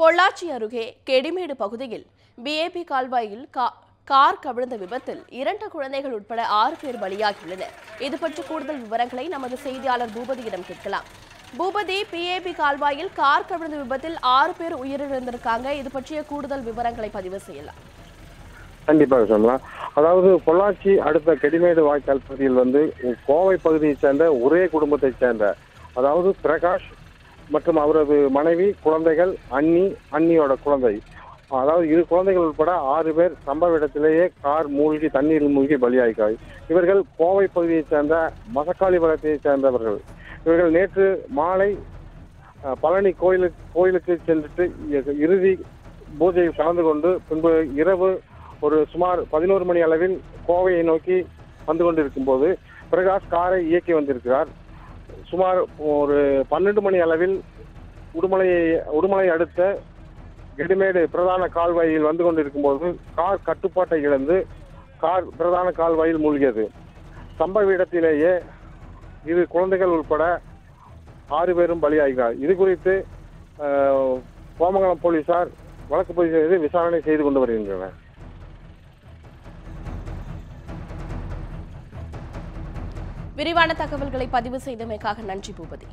பொள்ளாச்சி அருகே கெடிமேடு பகுதியில் பிஏபி கால்வாயில் கா- கார் கவிழ்ந்த விபத்தில் இரண்டு குழந்தைகள் உட்பட ஆறு பேர் பலியாகியுள்ளனர். இது பற்றி கூடுதல் விவரங்களை நமது செய்தியாளர் பூபதியிடம் கேட்கலாம். பூபதி பிஏபி கால்வாயில் கார் கவிழ்ந்த விபத்தில் ஆறு பேர் உயிரிழந்திருக்காங்க. இது பற்றிய கூடுதல் விவரங்களை பதிவு செய்யலாம். கண்டிப்பாக சொல்லலாம் அதாவது பொள்ளாச்சி அடுத்த கெடிமேடு வாய்க்கால் பகுதியில் வந்து கோவை பகுதியைச் சேர்ந்த ஒரே குடும்பத்தைச் சேர்ந்த அதாவது பிரகாஷ் மற்றும் அவரது மனைவி குழந்தைகள் அண்ணி அண்ணியோட குழந்தை. அதாவது இரு குழந்தைகள் உட்பட ஆறு பேர் சம்பவ இடத்திலேயே கார் மூழ்கி தண்ணீரில் மூழ்கி பலியாகிறார் இவர்கள் கோவை பகுதியைச் சேர்ந்த மசக்காளிபுரத்தைச் சேர்ந்தவர்கள். இவர்கள் நேற்று மாலை பழனி கோயிலுக்கு கோயிலுக்கு சென்றுட்டு இ- இறுதி பூஜையில் கலந்து கொண்டு பின்பு இரவு ஒரு சுமார் பதினோரு மணி அளவில் கோவையை நோக்கி வந்து கொண்டிருக்கும் போது பிரகாஷ் காரை இயக்கி வந்திருக்கிறார். சுமார் ஒரு பன்னெண்டு மணி அளவில் உடுமலையை உடுமலை அடுத்த கெடுமேடு பிரதான கால்வாயில் வந்து கொண்டிருக்கும் போது கார் கட்டுப்பாட்டை இழந்து கார் பிரதான கால்வாயில் மூழ்கியது. சம்பவ இடத்திலேயே இரு குழந்தைகள் உட்பட ஆறு பேரும் பலியாகிறார் இது குறித்து கோமங்கலம் போலீசார் வழக்கு பதிவு செய்து விசாரணை செய்து கொண்டு வருகின்றனர். விரிவான தகவல்களை பதிவு செய்தமைக்காக நன்றி பூபதி.